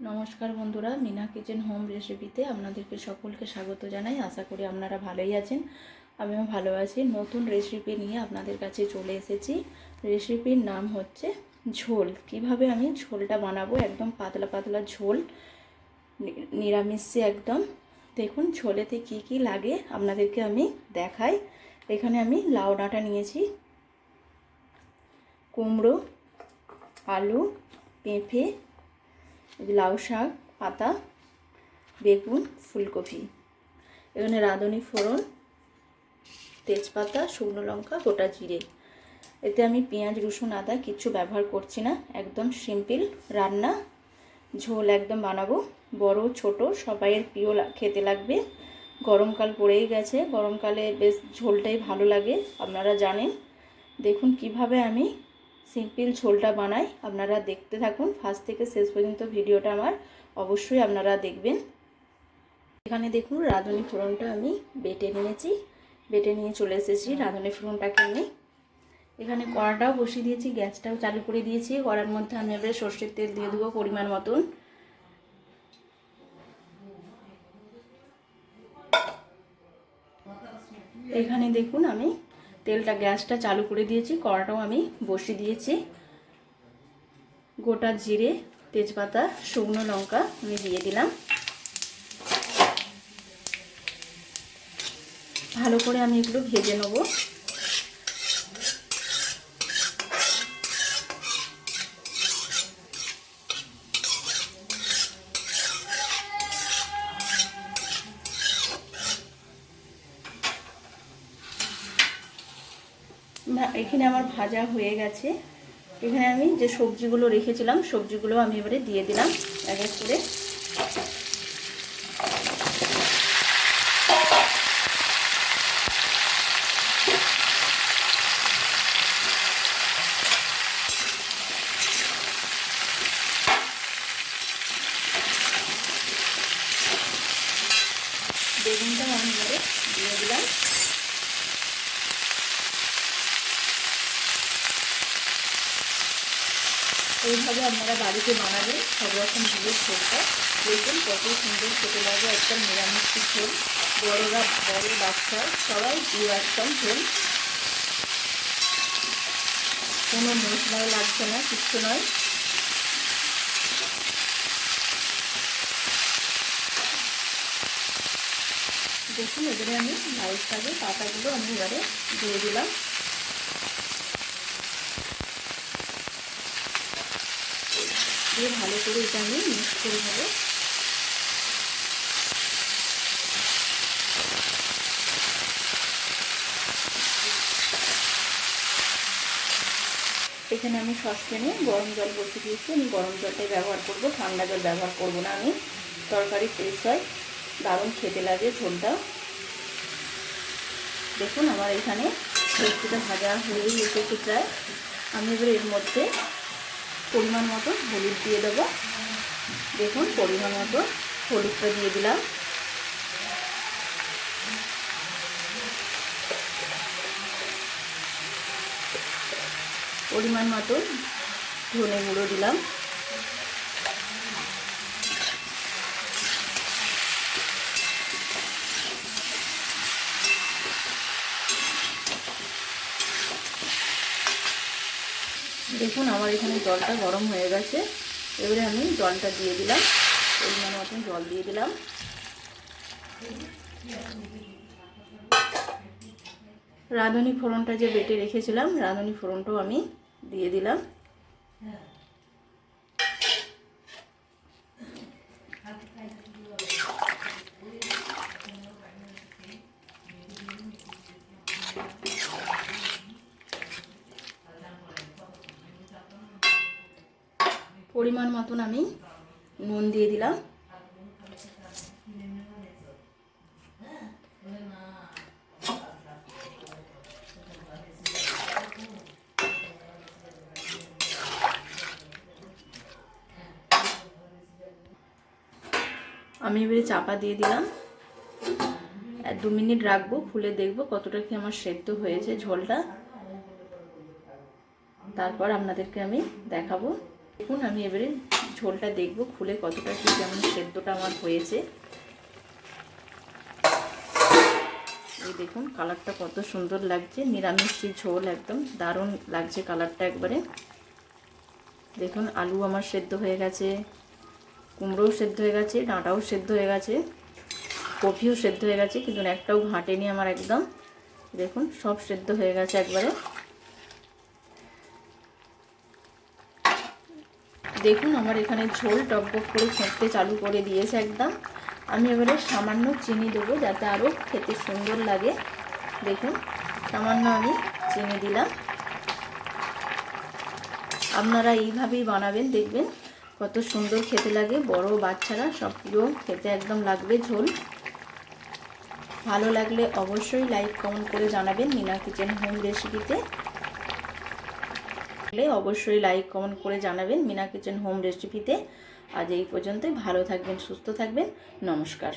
নমস্কার বন্ধুরা, Mina kitchen home রেসিপিতে আপনাদেরকে সকলকে স্বাগত জানাই। আশা করি আপনারা ভালোই আছেন। আমিও ভালো আছি। নতুন রেসিপি নিয়ে আপনাদের কাছে চলে এসেছি। রেসিপির নাম হচ্ছে ঝোল। কীভাবে আমি ঝোলটা বানাবো? একদম পাতলা পাতলা ঝোল নিরামিষে একদম। দেখুন, ঝোলেতে কি কি লাগে আপনাদেরকে আমি দেখাই। এখানে আমি লাউ ডাঁটা নিয়েছি, কুমড়ো, আলু, পেঁপে লাউ শাক, পাতা, বেগুন, ফুলকপি। এখানে রাঁধুনি ফোড়ন, তেজপাতা, শুকনো লঙ্কা, গোটা জিরে। এতে আমি পেঁয়াজ, রসুন, আদা কিছু ব্যবহার করছি না। একদম সিম্পল রান্না। ঝোল একদম বানাবো। বড়, ছোট, সবাইয়ের প্রিয় খেতে লাগবে। গরমকাল পড়েই গেছে। গরমকালে বেশ ঝোলটাই ভালো লাগে, আপনারা জানেন। দেখুন কীভাবে আমি সিম্পল ঝোলটা বানাই। আপনারা দেখতে থাকুন। ফার্স্ট থেকে শেষ পর্যন্ত ভিডিওটা আমার। অবশ্যই আপনারা দেখবেন। এখানে দেখুন, রাঁধুনি ফোড়নটা আমি বেটে নিয়েছি। বেটে নিয়ে চলে এসেছি রাঁধুনি ফোড়নটাকে আমি। এখানে কড়াটাও বসিয়ে দিয়েছি, গ্যাসটাও চালু করে দিয়েছি। কড়ার মধ্যে আমি এবারে সর্ষের তেল দিয়ে দেবো পরিমাণ মতন। এখানে দেখুন আমি তেলটা, গ্যাসটা চালু করে দিয়েছি, কড়াটাও আমি বসিয়ে দিয়েছি। গোটা জিরে, তেজপাতা, শুকনো লঙ্কা আমি দিয়ে দিলাম। ভালো করে আমি এগুলো ভেজে নেব। এখানে আমার ভাজা হয়ে গেছে। এখানে আমি যে সবজিগুলো রেখেছিলাম, সবজিগুলো আমি এবারে দিয়ে দিলাম, এক এক করে। বেগুনটাও আমি এবারে দিয়ে দিলাম। এইভাবে আপনারা বাড়িতে বানাবেন সব রকম দিয়ে ঝোলটা দেখুন কত সুন্দর খেতে লাগে, একদম নিরামিষ ঝোল। বড়রা, বড় বাচ্চা, সবাই প্রিয় একদম ঝোল। কোনো মশলাও লাগছে না, কিচ্ছু নয়। দেখুন এবারে আমি শাকের পাতাগুলো আমি এবারে দিয়ে দিলাম। দিয়ে ভালো করে এটা আমি মিক্স করে নেব। এখানে আমি সসপ্যানে গরম জল বসে দিয়েছি। আমি গরম জলটাই ব্যবহার করব, ঠান্ডা জল ব্যবহার করব না আমি। তরকারি টেস্ট হয়। দারুণ খেতে লাগে ঝোলটা দেখুন আমার এখানে সবজিটা ভাজা হয়েই এসেছে প্রায়। আমি এবার এর মধ্যে পরিমাণ মতো হলুদ দিয়ে দেবো। দেখুন, পরিমাণ মতো হলুদটা দিয়ে দিলাম। পরিমাণ মতো ধনে গুঁড়ো দিলাম। দেখুন, আমার এখানে জলটা গরম হয়ে গেছে। এবারে আমি জলটা দিয়ে দিলাম। পরিমাণ মতন জল দিয়ে দিলাম। রাঁধুনি ফোড়নটা যে বেটে রেখেছিলাম, রাঁধুনি ফোড়নটাও আমি দিয়ে দিলাম। পরিমাণ মতন আমি নুন দিয়ে দিলাম। আমি এবারে চাপা দিয়ে দিলাম। দু মিনিট রাখব খুলে দেখব কতটা কি আমার সেদ্ধ হয়েছে ঝোলটা। তারপর আপনাদেরকে আমি দেখাবো। দেখুন, আমি এবারে ঝোলটা দেখব খুলে কতটা কি যেমন সেদ্ধটা আমার হয়েছে। এই দেখুন, কালারটা কত সুন্দর লাগছে, নিরামিষি ঝোল একদম, দারুণ লাগছে কালারটা একবারে। দেখুন, আলু আমার সেদ্ধ হয়ে গেছে, কুমড়োও সেদ্ধ হয়ে গেছে, ডাঁটাও সেদ্ধ হয়ে গেছে, কপিও সেদ্ধ হয়ে গেছে, কিন্তু একটাও ঘাটেনি আমার একদম। দেখুন, সব সেদ্ধ হয়ে গেছে একবারে। দেখুন, আমার এখানে ঝোল টকবক করে ফুঁকতে চালু করে দিয়েছে একদম। আমি এবারে সামান্য চিনি দেবো যাতে আরও খেতে সুন্দর লাগে। দেখুন, সামান্য আমি চিনি দিলাম। আপনারা এইভাবেই বানাবেন, দেখবেন কত সুন্দর খেতে লাগে। বড় বাচ্চারা সব প্রিয় খেতে একদম লাগবে ঝোল। ভালো লাগলে অবশ্যই লাইক, কমেন্ট করে জানাবেন। মিনা কিচেন হোম রেসিপিতে। অবশ্যই লাইক কমেন্ট করে জানাবেন মিনা কিচেন হোম রেসিপিতে আজ এই পর্যন্তই, ভালো থাকবেন, সুস্থ থাকবেন, নমস্কার।